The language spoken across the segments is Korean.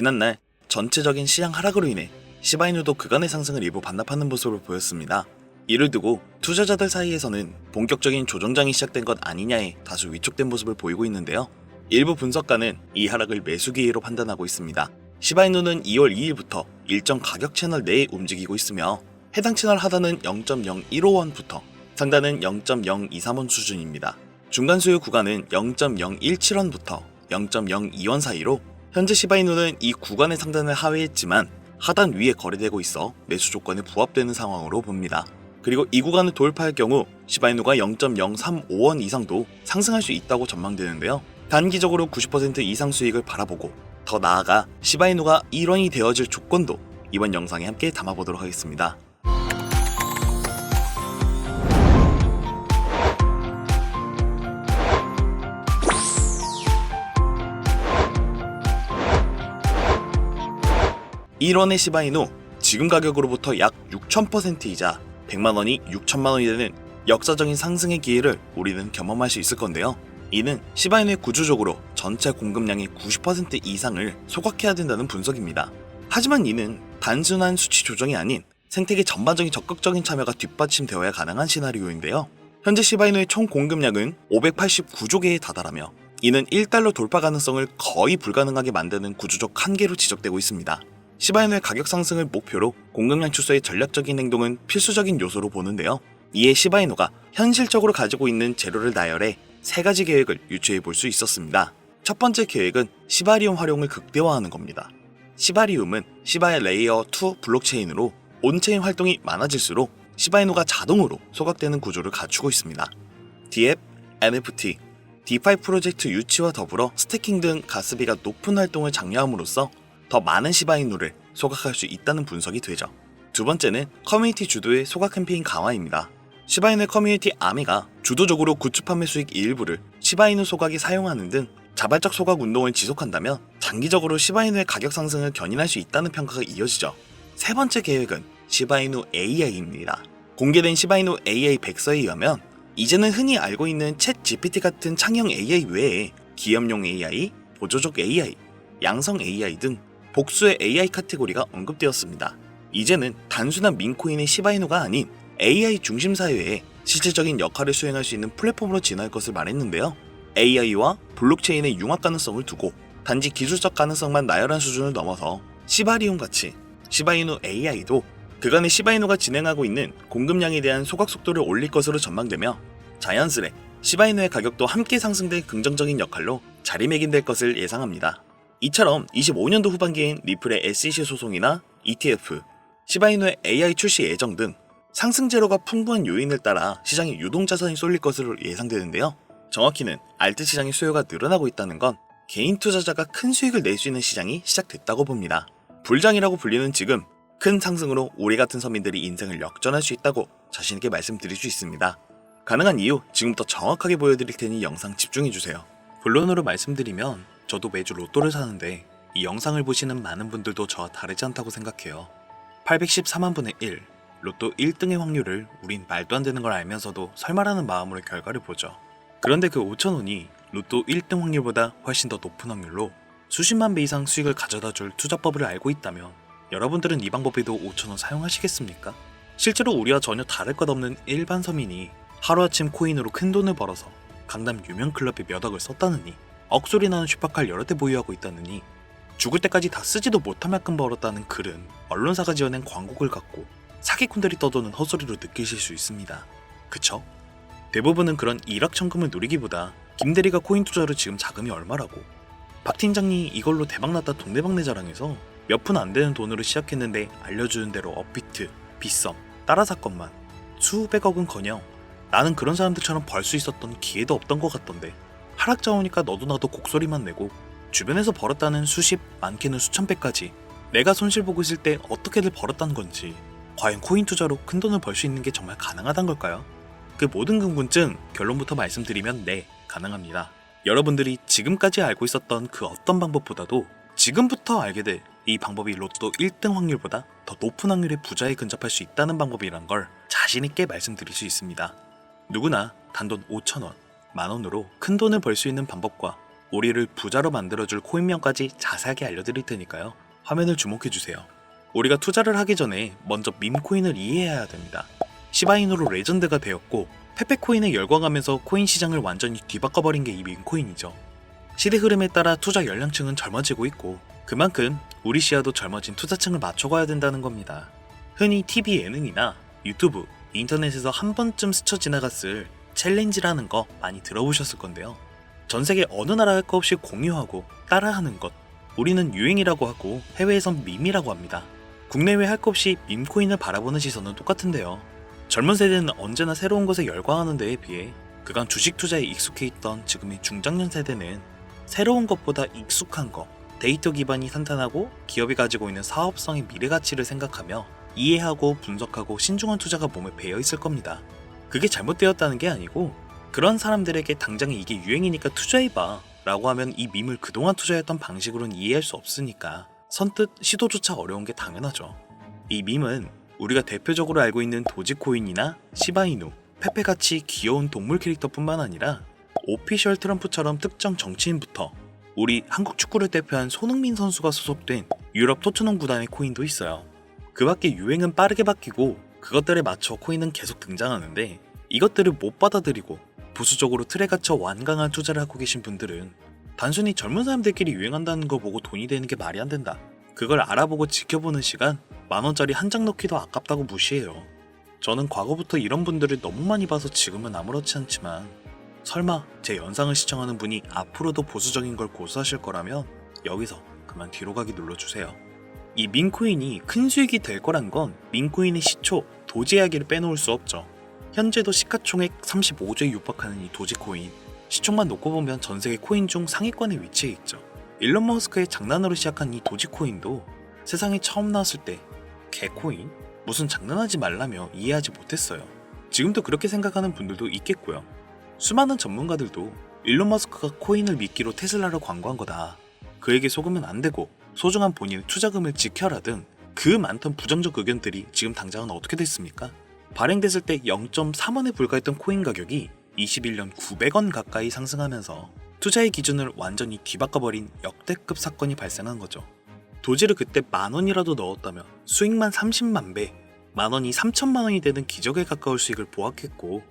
지난날 전체적인 시장 하락으로 인해 시바이누도 그간의 상승을 일부 반납하는 모습을 보였습니다. 이를 두고 투자자들 사이에서는 본격적인 조정장이 시작된 것 아니냐에 다소 위축된 모습을 보이고 있는데요. 일부 분석가는 이 하락을 매수 기회로 판단하고 있습니다. 시바이누는 2월 2일부터 일정 가격 채널 내에 움직이고 있으며 해당 채널 하단은 0.015원부터 상단은 0.023원 수준입니다. 중간 수요 구간은 0.017원부터 0.02원 사이로 현재 시바이누는 이 구간의 상단을 하회했지만 하단 위에 거래되고 있어 매수 조건에 부합되는 상황으로 봅니다. 그리고 이 구간을 돌파할 경우 시바이누가 0.035원 이상도 상승할 수 있다고 전망되는데요. 단기적으로 90% 이상 수익을 바라보고 더 나아가 시바이누가 1원이 되어질 조건도 이번 영상에 함께 담아보도록 하겠습니다. 일원의 시바이누 지금 가격으로부터 약 6,000%이자 100만 원이 6천만 원이 되는 역사적인 상승의 기회를 우리는 경험할 수 있을 건데요. 이는 시바이누의 구조적으로 전체 공급량의 90% 이상을 소각해야 된다는 분석입니다. 하지만 이는 단순한 수치 조정이 아닌 생태계 전반적인 적극적인 참여가 뒷받침되어야 가능한 시나리오인데요. 현재 시바이누의 총 공급량은 589조 개에 다달하며 이는 1달러 돌파 가능성을 거의 불가능하게 만드는 구조적 한계로 지적되고 있습니다. 시바이누의 가격 상승을 목표로 공급량 축소의 전략적인 행동은 필수적인 요소로 보는데요. 이에 시바이누가 현실적으로 가지고 있는 재료를 나열해 세 가지 계획을 유추해 볼 수 있었습니다. 첫 번째 계획은 시바리움 활용을 극대화하는 겁니다. 시바리움은 시바의 레이어 2 블록체인으로 온체인 활동이 많아질수록 시바이누가 자동으로 소각되는 구조를 갖추고 있습니다. DF, NFT, 디파이 프로젝트 유치와 더불어 스태킹 등 가스비가 높은 활동을 장려함으로써 더 많은 시바이누를 소각할 수 있다는 분석이 되죠. 두 번째는 커뮤니티 주도의 소각 캠페인 강화입니다. 시바이누 커뮤니티 아미가 주도적으로 굿즈 판매 수익 일부를 시바이누 소각에 사용하는 등 자발적 소각 운동을 지속한다면 장기적으로 시바이누의 가격 상승을 견인할 수 있다는 평가가 이어지죠. 세 번째 계획은 시바이누 AI입니다. 공개된 시바이누 AI 백서에 의하면 이제는 흔히 알고 있는 챗 GPT 같은 창형 AI 외에 기업용 AI, 보조적 AI, 양성 AI 등 복수의 AI 카테고리가 언급되었습니다. 이제는 단순한 민코인의 시바이누가 아닌 AI 중심 사회에 실질적인 역할을 수행할 수 있는 플랫폼으로 진화할 것을 말했는데요. AI와 블록체인의 융합 가능성을 두고 단지 기술적 가능성만 나열한 수준을 넘어서 시바리움 같이 시바이누 AI도 그간의 시바이누가 진행하고 있는 공급량에 대한 소각 속도를 올릴 것으로 전망되며 자연스레 시바이누의 가격도 함께 상승될 긍정적인 역할로 자리매김될 것을 예상합니다. 이처럼 25년도 후반기엔 리플의 SEC 소송이나 ETF, 시바이누의 AI 출시 예정 등 상승 재료가 풍부한 요인을 따라 시장에 유동 자산이 쏠릴 것으로 예상되는데요. 정확히는 알트 시장의 수요가 늘어나고 있다는 건 개인 투자자가 큰 수익을 낼 수 있는 시장이 시작됐다고 봅니다. 불장이라고 불리는 지금 큰 상승으로 우리 같은 서민들이 인생을 역전할 수 있다고 자신있게 말씀드릴 수 있습니다. 가능한 이유 지금부터 정확하게 보여드릴 테니 영상 집중해주세요. 본론으로 말씀드리면 저도 매주 로또를 사는데 이 영상을 보시는 많은 분들도 저와 다르지 않다고 생각해요. 814만 분의 1, 로또 1등의 확률을 우린 말도 안 되는 걸 알면서도 설마라는 마음으로 결과를 보죠. 그런데 그 5천원이 로또 1등 확률보다 훨씬 더 높은 확률로 수십만 배 이상 수익을 가져다 줄 투자법을 알고 있다면 여러분들은 이 방법에도 5천원 사용하시겠습니까? 실제로 우리와 전혀 다를 것 없는 일반 서민이 하루아침 코인으로 큰 돈을 벌어서 강남 유명 클럽에 몇 억을 썼다느니 억소리 나는 슈퍼카를 여러 대 보유하고 있다느니 죽을 때까지 다 쓰지도 못할 만큼 벌었다는 글은 언론사가 지어낸 광고글 같고 사기꾼들이 떠도는 헛소리로 느끼실 수 있습니다. 그쵸? 대부분은 그런 일확천금을 노리기보다 김대리가 코인 투자로 지금 자금이 얼마라고 박 팀장이 이걸로 대박났다 동네방네 자랑해서 몇 푼 안 되는 돈으로 시작했는데 알려주는 대로 업비트, 빗썸, 따라 사건만 수백억은커녕 나는 그런 사람들처럼 벌 수 있었던 기회도 없던 것 같던데 하락자 오니까 너도 나도 곡소리만 내고 주변에서 벌었다는 수십, 많게는 수천 배까지 내가 손실 보고 있을 때 어떻게들 벌었다는 건지 과연 코인 투자로 큰 돈을 벌 수 있는 게 정말 가능하단 걸까요? 그 모든 궁금증 결론부터 말씀드리면 네, 가능합니다. 여러분들이 지금까지 알고 있었던 그 어떤 방법보다도 지금부터 알게 될 이 방법이 로또 1등 확률보다 더 높은 확률의 부자에 근접할 수 있다는 방법이란 걸 자신있게 말씀드릴 수 있습니다. 누구나 단돈 5천원, 만원으로 큰 돈을 벌 수 있는 방법과 우리를 부자로 만들어줄 코인명까지 자세하게 알려드릴 테니까요. 화면을 주목해주세요. 우리가 투자를 하기 전에 먼저 밈코인을 이해해야 됩니다. 시바이누로 레전드가 되었고 페페코인에 열광하면서 코인 시장을 완전히 뒤바꿔버린 게 이 밈코인이죠. 시대 흐름에 따라 투자 연령층은 젊어지고 있고 그만큼 우리 시야도 젊어진 투자층을 맞춰가야 된다는 겁니다. 흔히 TV 예능이나 유튜브, 인터넷에서 한 번쯤 스쳐 지나갔을 챌린지라는 거 많이 들어보셨을 건데요. 전 세계 어느 나라 할 거 없이 공유하고 따라하는 것. 우리는 유행이라고 하고 해외에선 밈이라고 합니다. 국내외 할 거 없이 밈코인을 바라보는 시선은 똑같은데요. 젊은 세대는 언제나 새로운 것에 열광하는 데에 비해 그간 주식 투자에 익숙해 있던 지금의 중장년 세대는 새로운 것보다 익숙한 것, 데이터 기반이 탄탄하고 기업이 가지고 있는 사업성의 미래 가치를 생각하며 이해하고 분석하고 신중한 투자가 몸에 배어 있을 겁니다. 그게 잘못되었다는 게 아니고 그런 사람들에게 당장에 이게 유행이니까 투자해봐 라고 하면 이 밈을 그동안 투자했던 방식으로는 이해할 수 없으니까 선뜻 시도조차 어려운 게 당연하죠. 이 밈은 우리가 대표적으로 알고 있는 도지코인이나 시바이누, 페페같이 귀여운 동물 캐릭터뿐만 아니라 오피셜 트럼프처럼 특정 정치인부터 우리 한국 축구를 대표한 손흥민 선수가 소속된 유럽 토트넘 구단의 코인도 있어요. 그 밖에 유행은 빠르게 바뀌고 그것들에 맞춰 코인은 계속 등장하는데 이것들을 못 받아들이고 보수적으로 틀에 갇혀 완강한 투자를 하고 계신 분들은 단순히 젊은 사람들끼리 유행한다는 거 보고 돈이 되는 게 말이 안 된다. 그걸 알아보고 지켜보는 시간 만 원짜리 한 장 넣기도 아깝다고 무시해요. 저는 과거부터 이런 분들을 너무 많이 봐서 지금은 아무렇지 않지만 설마 제 영상을 시청하는 분이 앞으로도 보수적인 걸 고수하실 거라면 여기서 그만 뒤로 가기 눌러주세요. 이 민코인이 큰 수익이 될 거란 건 민코인의 시초 도지 이야기를 빼놓을 수 없죠. 현재도 시가총액 35조에 육박하는 이 도지코인 시총만 놓고 보면 전 세계 코인 중 상위권에 위치해 있죠. 일론 머스크의 장난으로 시작한 이 도지코인도 세상에 처음 나왔을 때 개코인? 무슨 장난하지 말라며 이해하지 못했어요. 지금도 그렇게 생각하는 분들도 있겠고요. 수많은 전문가들도 일론 머스크가 코인을 미끼로 테슬라를 광고한 거다. 그에게 속으면 안 되고 소중한 본인의 투자금을 지켜라 등 그 많던 부정적 의견들이 지금 당장은 어떻게 됐습니까? 발행됐을 때 0.3원에 불과했던 코인 가격이 21년 900원 가까이 상승하면서 투자의 기준을 완전히 뒤바꿔버린 역대급 사건이 발생한 거죠. 도지를 그때 만 원이라도 넣었다면 수익만 30만 배, 만 원이 3천만 원이 되는 기적에 가까울 수익을 보았겠고,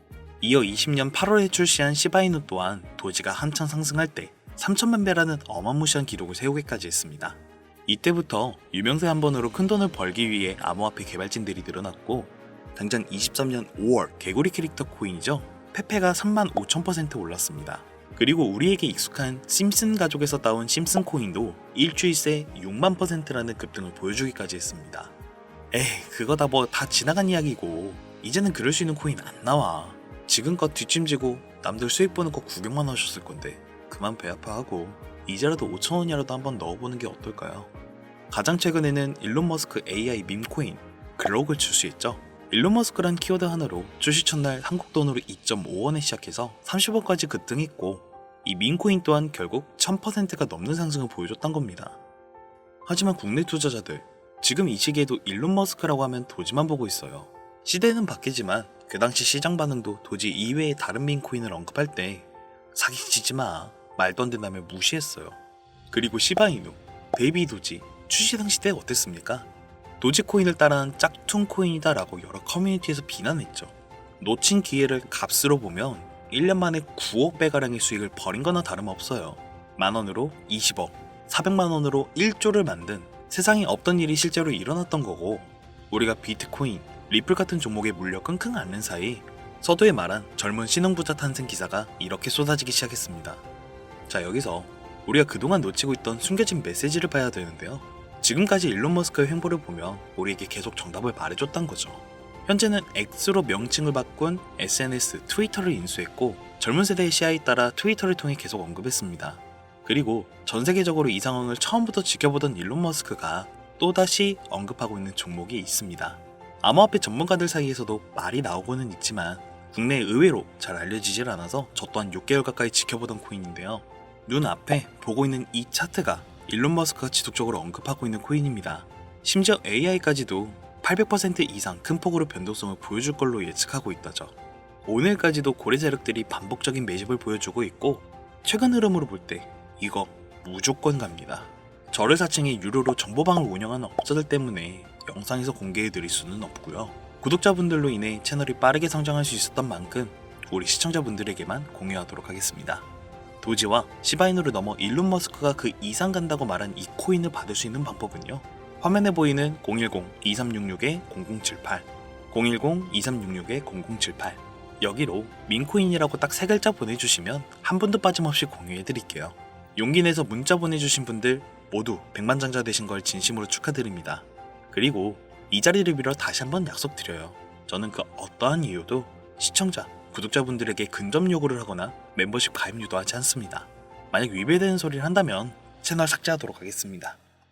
이어 20년 8월에 출시한 시바이누 또한 도지가 한창 상승할 때 3천만 배라는 어마무시한 기록을 세우기까지 했습니다. 이때부터 유명세 한 번으로 큰 돈을 벌기 위해 암호화폐 개발진들이 늘어났고, 당장 23년 5월 개구리 캐릭터 코인이죠. 페페가 3만 5천 퍼센트 올랐습니다. 그리고 우리에게 익숙한 심슨 가족에서 따온 심슨 코인도 일주일 새 6만 퍼센트라는 급등을 보여주기까지 했습니다. 에이, 그거 다 뭐 다 지나간 이야기고 이제는 그럴 수 있는 코인 안 나와. 지금껏 뒷짐지고 남들 수익 보는 거 구경만 하셨을 건데 그만 배 아파하고 이제라도 5천 원이라도 한번 넣어보는 게 어떨까요? 가장 최근에는 일론 머스크 AI 밈 코인 글록을 출시했죠. 일론 머스크란 키워드 하나로 출시 첫날 한국 돈으로 2.5원에 시작해서 30원까지 급등했고 이 민코인 또한 결국 1000%가 넘는 상승을 보여줬던 겁니다. 하지만 국내 투자자들 지금 이 시기에도 일론 머스크라고 하면 도지만 보고 있어요. 시대는 바뀌지만 그 당시 시장 반응도 도지 이외의 다른 민코인을 언급할 때 사기치지 마 말도 안 된다며 무시했어요. 그리고 시바이누, 베이비 도지 출시 당시 때 어땠습니까? 도지코인을 따라한 짝퉁 코인이다 라고 여러 커뮤니티에서 비난했죠. 놓친 기회를 값으로 보면 1년 만에 9억 배가량의 수익을 벌인 거나 다름없어요. 만 원으로 20억, 400만 원으로 1조를 만든 세상에 없던 일이 실제로 일어났던 거고 우리가 비트코인, 리플 같은 종목에 물려 끙끙 앓는 사이 서두에 말한 젊은 신흥부자 탄생 기사가 이렇게 쏟아지기 시작했습니다. 자 여기서 우리가 그동안 놓치고 있던 숨겨진 메시지를 봐야 되는데요. 지금까지 일론 머스크의 횡보를 보면 우리에게 계속 정답을 말해줬단 거죠. 현재는 X로 명칭을 바꾼 SNS 트위터를 인수했고 젊은 세대의 시야에 따라 트위터를 통해 계속 언급했습니다. 그리고 전 세계적으로 이 상황을 처음부터 지켜보던 일론 머스크가 또다시 언급하고 있는 종목이 있습니다. 암호화폐 전문가들 사이에서도 말이 나오고는 있지만 국내에 의외로 잘 알려지질 않아서 저 또한 6개월 가까이 지켜보던 코인인데요. 눈앞에 보고 있는 이 차트가 일론 머스크가 지속적으로 언급하고 있는 코인입니다. 심지어 AI까지도 800% 이상 큰 폭으로 변동성을 보여줄 걸로 예측하고 있다죠. 오늘까지도 고래 세력들이 반복적인 매집을 보여주고 있고 최근 흐름으로 볼 때 이거 무조건 갑니다. 저를 사칭해 유료로 정보방을 운영하는 업자들 때문에 영상에서 공개해드릴 수는 없고요. 구독자분들로 인해 채널이 빠르게 성장할 수 있었던 만큼 우리 시청자분들에게만 공유하도록 하겠습니다. 도지와 시바이누를 넘어 일론 머스크가 그 이상 간다고 말한 이 코인을 받을 수 있는 방법은요. 화면에 보이는 010-2366-0078, 010-2366-0078 여기로 민코인이라고 딱 세 글자 보내주시면 한 분도 빠짐없이 공유해드릴게요. 용기 내서 문자 보내주신 분들 모두 백만장자 되신 걸 진심으로 축하드립니다. 그리고 이 자리를 빌어 다시 한번 약속드려요. 저는 그 어떠한 이유도 시청자, 구독자분들에게 근접 요구를 하거나 멤버십 가입 유도하지 않습니다. 만약 위배되는 소리를 한다면 채널 삭제하도록 하겠습니다.